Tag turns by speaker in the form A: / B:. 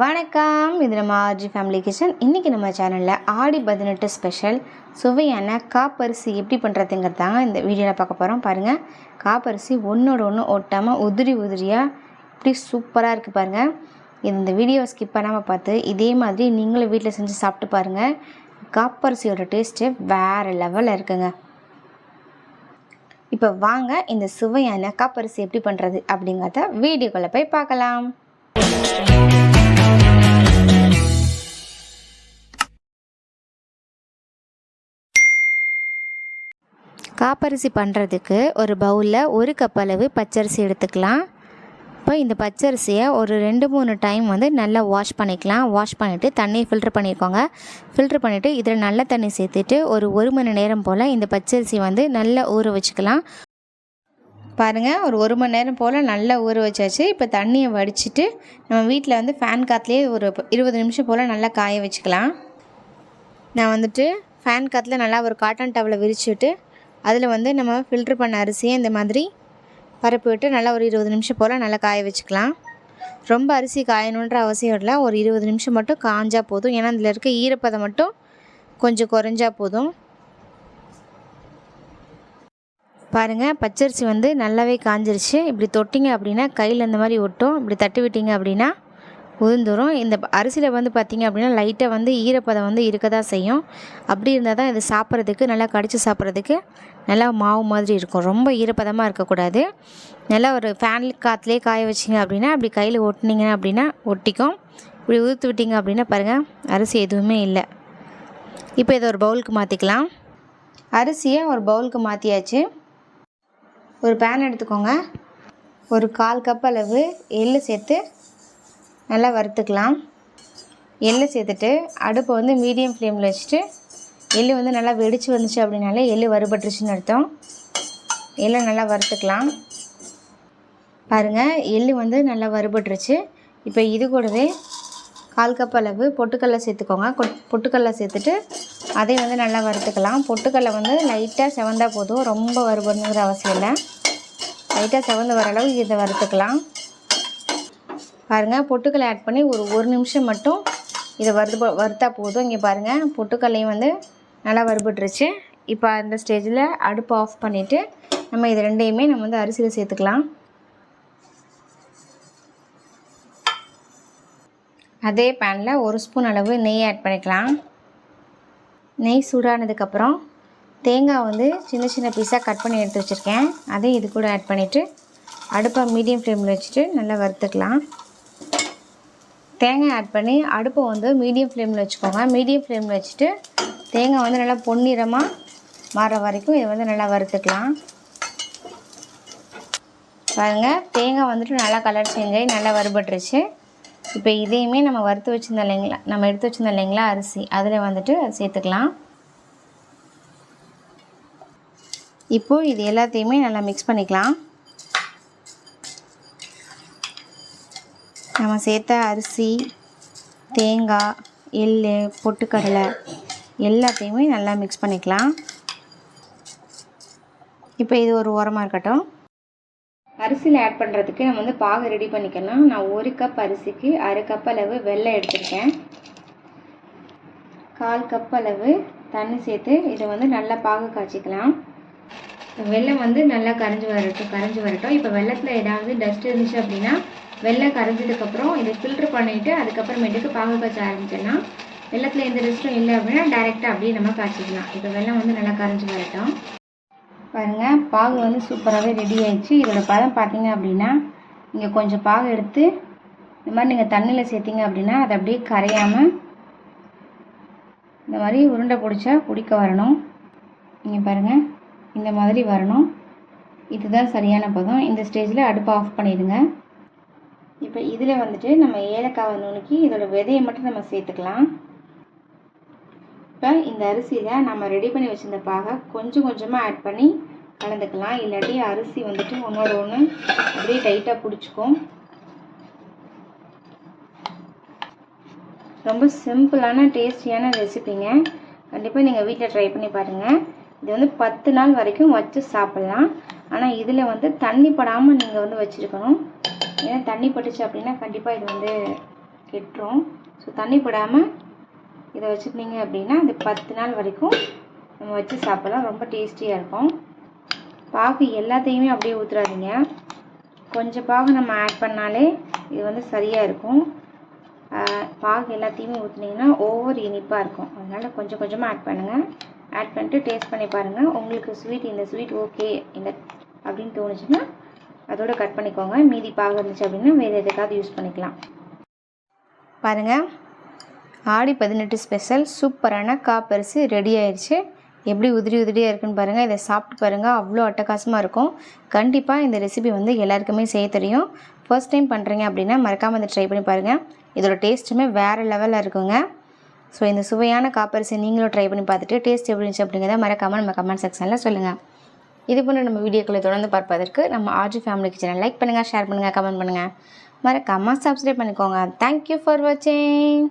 A: வணக்கம். இது நம்ம ஆர்ஜி ஃபேமிலி கிச்சன் இன்றைக்கி நம்ம சேனலில் ஆடி பதினெட்டு ஸ்பெஷல் சுவையான காப்பரிசி எப்படி பண்ணுறதுங்கிறதாங்க இந்த வீடியோவில் பார்க்க போகிறோம் பாருங்கள் காப்பரிசி ஒன்றோட ஒன்று ஒட்டாமல் உதிரி உதிரியாக இப்படி சூப்பராக இருக்குது பாருங்கள் இந்த வீடியோவை ஸ்கிப் பண்ணாமல் பார்த்து இதே மாதிரி நீங்களும் வீட்டில் செஞ்சு சாப்பிட்டு பாருங்கள் காப்பரிசியோட டேஸ்ட்டு வேறு லெவலில் இருக்குங்க. இப்போ வாங்க இந்த சுவையான காப்பரிசி எப்படி பண்ணுறது அப்படிங்கிறத வீடியோக்குள்ளே போய் பார்க்கலாம். காப்பரிசி பண்ணுறதுக்கு ஒரு பவுலில் ஒரு கப் அளவு பச்சரிசி எடுத்துக்கலாம். இப்போ இந்த பச்சரிசியை ஒரு ரெண்டு மூணு டைம் வந்து நல்லா வாஷ் பண்ணிக்கலாம். வாஷ் பண்ணிவிட்டு தண்ணியை ஃபில்ட்ரு பண்ணியிருக்கோங்க ஃபில்ட்ரு பண்ணிவிட்டு இதில் நல்ல தண்ணி சேர்த்துட்டு ஒரு ஒரு மணி நேரம் போல் இந்த பச்சரிசி வந்து நல்லா ஊற வச்சுக்கலாம். பாருங்கள் ஒரு ஒரு மணி நேரம் போல் நல்லா ஊற வச்சாச்சு. இப்போ தண்ணியை வடிச்சிட்டு நம்ம வீட்டில் வந்து ஃபேன் காற்றுலேயே ஒரு இருபது நிமிஷம் போல் நல்லா காய வச்சுக்கலாம். நான் வந்துட்டு ஃபேன் காற்றுல நல்லா ஒரு காட்டன் டவலை விரிச்சுட்டு அதில் வந்து நம்ம ஃபில்ட்ரு பண்ண அரிசியை இந்த மாதிரி பரப்பி விட்டு நல்லா ஒரு இருபது நிமிஷம் போல் நல்லா காய வச்சுக்கலாம். ரொம்ப அரிசி காயணுன்ற அவசியம் இல்லை. ஒரு இருபது நிமிஷம் மட்டும் காஞ்சா போதும். ஏன்னா அதில் இருக்க ஈரப்பதம் மட்டும் கொஞ்சம் குறைஞ்சா போதும். பாருங்கள் பச்சரிசி வந்து நல்லாவே காஞ்சிருச்சு. இப்படி தொட்டிங்க அப்படின்னா கையில் இந்த மாதிரி ஒட்டும். இப்படி தட்டி விட்டீங்க அப்படின்னா உதிர்ந்துடும் இந்த அரிசியில் வந்து பார்த்திங்க அப்படின்னா லைட்டாக வந்து ஈரப்பதம் வந்து இருக்க தான் செய்யும். அப்படி இருந்தால் தான் இது சாப்பிட்றதுக்கு நல்லா கடித்து சாப்பிட்றதுக்கு நல்லா மாவு மாதிரி இருக்கும். ரொம்ப ஈரப்பதமாக இருக்கக்கூடாது. நல்லா ஒரு ஃபேன் காற்றுலேயே காய வச்சிங்க அப்படின்னா அப்படி கையில் ஒட்டினீங்க அப்படின்னா ஒட்டிக்கும். இப்படி உதிர்த்து விட்டிங்க அப்படின்னா பாருங்கள் அரிசி எதுவுமே இல்லை. இப்போ இதை ஒரு பவுலுக்கு மாற்றிக்கலாம் அரிசியை ஒரு பவுலுக்கு மாற்றியாச்சு ஒரு பேன் எடுத்துக்கோங்க. ஒரு கால் கப் அளவு எள்ளு சேர்த்து நல்லா வறுத்துக்கலாம். எள்ளு சேர்த்துட்டு அடுப்பை வந்து மீடியம் ஃப்ளேமில் வச்சுட்டு எள்ளு வந்து நல்லா வெடிச்சு வந்துச்சு அப்படின்னாலே எள்ளு வறுபட்டுருச்சுன்னு அர்த்தம். எள்ளை நல்லா வறுத்துக்கலாம். பாருங்கள் எள்ளு வந்து நல்லா வறுபட்டுருச்சு. இப்போ இது கூடவே கால் கப் அளவு பொட்டுக்கடலை சேர்த்துக்கோங்க. கொட் பொட்டுக்கடலை சேர்த்துட்டு அதை வந்து நல்லா வறுத்துக்கலாம். பொட்டுக்கடலை வந்து லைட்டாக செவந்தால் போதும். ரொம்ப வறுபடணுங்கிற அவசியம் இல்லை. லைட்டாக செவந்து வர அளவு இதை வறுத்துக்கலாம். பாருங்கள் பொட்டுக்கல்லை ஆட் பண்ணி ஒரு ஒரு நிமிஷம் மட்டும் இதை வறுத்து வறுத்தா போதும். இங்கே பாருங்கள் பொட்டுக்கல்லையும் வந்து நல்லா வறுபட்டுருச்சு. இப்போ அந்த ஸ்டேஜில் அடுப்பை ஆஃப் பண்ணிவிட்டு நம்ம இது ரெண்டையுமே நம்ம வந்து அரிசியில் சேர்த்துக்கலாம். அதே பேனில் ஒரு ஸ்பூன் அளவு நெய் ஆட் பண்ணிக்கலாம். நெய் சூடானதுக்கப்புறம் தேங்காய் வந்து சின்ன சின்ன பீஸாக கட் பண்ணி எடுத்து வச்சுருக்கேன். அதையும் இது கூட ஆட் பண்ணிவிட்டு அடுப்பை மீடியம் ஃப்ளேமில் வச்சுட்டு நல்லா வறுத்துக்கலாம். தேங்காய் ஆட் பண்ணி அடுப்பை வந்து மீடியம் ஃப்ளேமில் வச்சுக்கோங்க. மீடியம் ஃப்ளேமில் வச்சுட்டு தேங்காய் வந்து நல்லா பொன்னிறமாக மாற வரைக்கும் இதை வந்து நல்லா வறுத்துக்கலாம். பாருங்கள் தேங்காய் வந்துட்டு நல்லா கலர் சேஞ்ச் ஆகி நல்லா வறுபட்டுருச்சு. இப்போ இதையுமே நம்ம வறுத்து வச்சுருந்தோம் இல்லைங்களா? நம்ம எடுத்து வச்சுருந்தோம் இல்லைங்களா? அரிசி. அதில் வந்துட்டு சேர்த்துக்கலாம். இப்போது இது எல்லாத்தையுமே நல்லா மிக்ஸ் பண்ணிக்கலாம். நம்ம சேர்த்த அரிசி தேங்காய் எள் பொட்டுக்கடலை எல்லாத்தையுமே நல்லா மிக்ஸ் பண்ணிக்கலாம். இப்போ இது ஒரு உரமாக இருக்கட்டும். அரிசியில் ஆட் பண்ணுறதுக்கு நம்ம வந்து பாகு ரெடி பண்ணிக்கலாம் நான் ஒரு கப் அரிசிக்கு அரை கப் அளவு வெள்ளை எடுத்திருக்கேன். கால் கப் அளவு தண்ணி சேர்த்து இதை வந்து நல்லா பாகு காய்ச்சிக்கலாம். வெள்ளம் வந்து நல்லா கரைஞ்சி வரட்டும் கரைஞ்சி வரட்டும். இப்போ வெள்ளத்தில் ஏதாவது டஸ்ட் இருந்துச்சு அப்படின்னா வெள்ளம் கரைஞ்சதுக்கப்புறம் இதை ஃபில்ட்ரு பண்ணிவிட்டு அதுக்கப்புறமேட்டுக்கு பாகு காய்ச்ச ஆரம்பிச்சோன்னா வெள்ளத்தில் எந்த டஸ்ட்டும் இல்லை அப்படின்னா டைரெக்டாக அப்படியே நம்ம காய்ச்சிக்கலாம். இப்போ வெள்ளம் வந்து நல்லா கரைஞ்சி வரட்டும். பாருங்கள் பாகு வந்து சூப்பராகவே ரெடி ஆயிடுச்சு. இதோட பதம் பார்த்தீங்க அப்படின்னா நீங்கள் கொஞ்சம் பாகு எடுத்து இந்த மாதிரி நீங்கள் தண்ணியில் சேர்த்திங்க அப்படின்னா அதை அப்படியே கரையாமல் இந்த மாதிரி உருண்டை பிடிச்சா பிடிக்க வரணும். நீங்கள் பாருங்கள் இந்த மாதிரி வரணும். இதுதான் சரியான பதம். இந்த ஸ்டேஜில் அடுப்பை ஆஃப் பண்ணிடுங்க. இப்போ இதில் வந்துட்டு நம்ம ஏலக்காவை நுணுக்கி இதோட விதையை மட்டும் நம்ம சேர்த்துக்கலாம். இப்போ இந்த அரிசியில் நம்ம ரெடி பண்ணி வச்சுருந்த பாகை கொஞ்சம் கொஞ்சமாக ஆட் பண்ணி கலந்துக்கலாம். இல்லாட்டி அரிசி வந்துட்டு ஒன்றோட ஒன்று அப்படியே டைட்டாக பிடிச்சிக்கும். ரொம்ப சிம்பிளான டேஸ்டியான ரெசிபிங்க கண்டிப்பாக நீங்கள் வீட்டில் ட்ரை பண்ணி பாருங்கள் இது வந்து பத்து நாள் வரைக்கும் வச்சு சாப்பிட்லாம். ஆனால் இதில் வந்து தண்ணி படாமல் நீங்கள் வந்து வச்சுருக்கணும். ஏன்னா தண்ணி பட்டுச்சு அப்படின்னா கண்டிப்பாக இது வந்து கெட்டுரும். ஸோ தண்ணி போடாமல் இதை வச்சுருந்தீங்க அப்படின்னா இது பத்து நாள் வரைக்கும் நம்ம வச்சு சாப்பிடலாம். ரொம்ப டேஸ்டியாக இருக்கும். பாகு எல்லாத்தையுமே அப்படியே ஊற்றுறாதீங்க கொஞ்சம் பாகு நம்ம ஆட் பண்ணாலே இது வந்து சரியாக இருக்கும். பாகு எல்லாத்தையுமே ஊற்றுனீங்கன்னா ஓவர் இனிப்பாக இருக்கும். அதனால் கொஞ்சம் கொஞ்சமாக ஆட் பண்ணுங்கள் ஆட் பண்ணிட்டு டேஸ்ட் பண்ணி பாருங்கள் உங்களுக்கு ஸ்வீட் இந்த ஸ்வீட் ஓகே இந்த அப்படின்னு தோணுச்சுன்னா அதோட கட் பண்ணிக்கோங்க. மீதி பாக இருந்துச்சு அப்படின்னா வேறு எதுக்காவது யூஸ் பண்ணிக்கலாம். பாருங்கள் ஆடி பதினெட்டு ஸ்பெஷல் சூப்பரான காப்பரிசி ரெடி ஆயிடுச்சு எப்படி உதிரி உதிரியாக இருக்குன்னு பாருங்கள் இதை சாப்பிட்டு பாருங்கள் அவ்வளோ அட்டகாசமாக இருக்கும். கண்டிப்பாக இந்த ரெசிபி வந்து எல்லாருக்குமே செய்ய தெரியும். ஃபர்ஸ்ட் டைம் பண்ணுறீங்க அப்படின்னா மறக்காமல் இதை ட்ரை பண்ணி பாருங்கள் இதோட டேஸ்ட்டுமே வேறு லெவலில் இருக்குங்க. ஸோ இந்த சுவையான காப்பரிசி நீங்களும் ட்ரை பண்ணி பார்த்துட்டு டேஸ்ட் எப்படி இருந்துச்சு அப்படிங்கிறத மறக்காமல் நம்ம கமெண்ட் செக்ஷனில் சொல்லுங்கள் இது போன்ற நம்ம வீடியோக்களை தொடர்ந்து பார்ப்பதற்கு நம்ம ஆர்ஜி ஃபேமிலி கிச்சனை லைக் பண்ணுங்கள் ஷேர் பண்ணுங்கள் கமெண்ட் பண்ணுங்கள் மறக்காமல் சப்ஸ்கிரைப் பண்ணிக்கோங்க. தேங்க்யூ ஃபார் வாட்சிங்